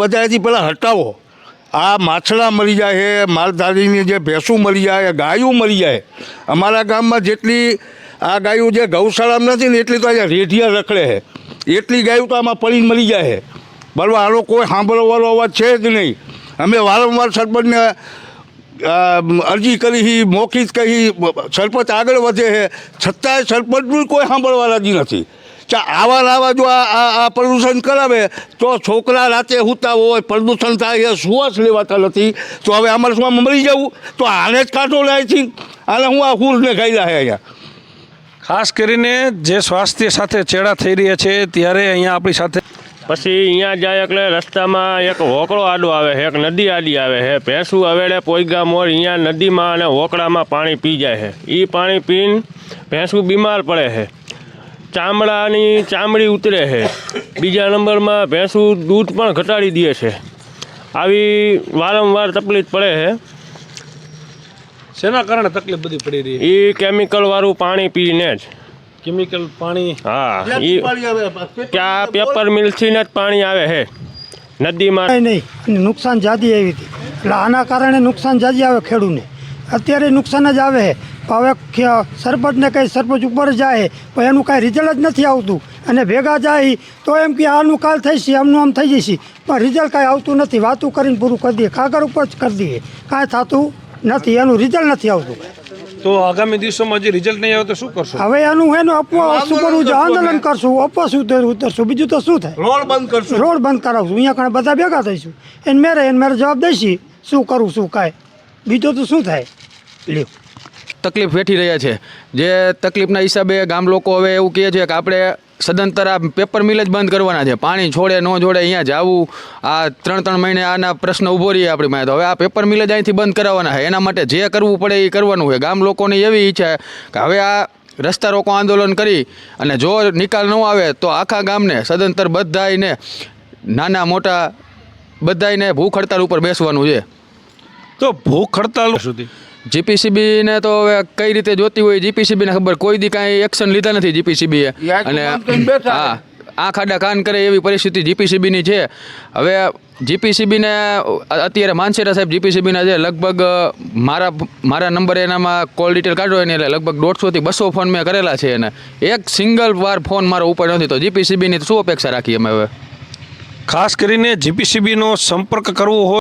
બધાથી પહેલાં હટાવો. આ માછલા મરી જાય છે માલધારીની જે ભેંસું મરી જાય ગાયું મરી જાય. અમારા ગામમાં જેટલી આ ગાયું જે ગૌશાળામાં નથી ને એટલી તો અહીંયા રેઢિયા રખડે છે. એટલી ગાયું તો આમાં પડીને મરી જાય છે. બરાબર આનો કોઈ સાંભળવાનો અવાજ છે જ નહીં. અમે વારંવાર સરપંચને અરજી કરી મૌખિક કહી સરપંચ આગળ વધે છે. છતાંય સરપંચનું કોઈ સાંભળવા રાજી નથી. આવા આવા જો આ આ આ પ્રદૂષણ કરાવે તો છોકરા રાતે સૂતા હોય પ્રદૂષણ થાય એ સુવાસ લેવાતા નથી. તો હવે અમારે શું આમ મરી જવું? તો આને જ કાઢો લાય છે આને હું આ હુરને ખાઈ છે અહીંયા? ખાસ કરીને જે સ્વાસ્થ્ય સાથે ચેડા થઈ રહ્યા છે ત્યારે અહીંયા આપણી સાથે પછી અહીંયા જાય એટલે રસ્તામાં એક હોકળો આડો આવે છે એક નદી આડી આવે છે. ભેંસું હવેડે પોઈગા મોર અહીંયા નદીમાં અને હોકળામાં પાણી પી જાય છે. એ પાણી પીને ભેંસું બીમાર પડે છે. ચામડાની ચામડી ઉતરે છે. બીજા નંબરમાં ભેંસું દૂધ પણ ઘટાડી દે છે. આવી વારંવાર તકલીફ પડે છે. શેના કારણે તકલીફ બધી પડી રહી એ કેમિકલવાળું પાણી પીને જ. કેમિકલ પાણી? હા એ ત્યાં પેપર મિલથી જ પાણી આવે છે. નદીમાં નહીં નુકસાન જાદી આવી હતી. એટલે આના કારણે નુકસાન જાજી આવે ખેડૂને. અત્યારે નુકસાન જ આવે છે. હવે સરપંચને કંઈ સરપંચ ઉપર જાય પણ એનું કાંઈ રિઝલ્ટ જ નથી આવતું. અને ભેગા જાય તો એમ કે આનું કાલ થઈ છે આમનું આમ થઈ જશે. પણ રિઝલ્ટ કાંઈ આવતું નથી. વાતું કરીને પૂરું કરી દઈએ. કાગળ ઉપર જ કરી દઈએ. કાંઈ થતું નથી. એનું રિઝલ્ટ નથી આવતું. તો આગામી દિવસોમાં જે રિઝલ્ટ નહીં આવે તો શું કરશો? હવે એનું એનું અપવા શું કરવું છે? આંદોલન કરશું અપવા શું ઉતરશું. બીજું તો શું થાય? રોડ બંધ કરશું. રોડ બંધ કરાવશું. અહીંયા કણે બધા ભેગા થઈશું. એને મેરે એને મેરે જવાબ દઈશી. શું કરું શું કાંઈ? બીજું તો શું થાય? લ્યો. તકલીફ વેઠી રહ્યા છે. જે તકલીફના હિસાબે ગામ લોકો હવે એવું કહે છે કે આપણે સદંતર આ પેપર મિલ જ બંધ કરવાના છે. પાણી છોડે ન જોડે અહીંયા જવું આ ત્રણ ત્રણ મહિને આના પ્રશ્ન ઊભો રહીએ આપણી પાસે. તો હવે આ પેપર મિલ જ અહીંથી બંધ કરાવવાના છે. એના માટે જે કરવું પડે એ કરવાનું છે. ગામ લોકોની એવી ઈચ્છા કે હવે આ રસ્તા રોકો આંદોલન કરી અને જો નિકાલ ન આવે તો આખા ગામને સદંતર બધાયને નાના મોટા બધાને ભૂખ હડતાલ ઉપર બેસવાનું છે. તો ભૂખ હડતાલ સુધી. જીપીસીબીને તો હવે કઈ રીતે જોતી હોય જીપીસીબીને ખબર. કોઈ દી કાંઈ એક્શન લીધા નથી જીપીસીબીએ. અને હા આ ખાડા કાન કરે એવી પરિસ્થિતિ જીપીસીબીની છે. હવે જીપીસીબીને અત્યારે માનસેરા સાહેબ જીપીસીબીના છે. લગભગ મારા મારા નંબરે એનામાં કોલ ડિટેલ કાઢો એને એટલે લગભગ દોઢસોથી બસો ફોન મેં કરેલા છે એને. એક સિંગલ વાર ફોન મારો ઉપર નથી તો જીપીસીબીની શું અપેક્ષા રાખી અમે હવે? ખાસ કરીને જીપીસીબીનો સંપર્ક કરવો હોય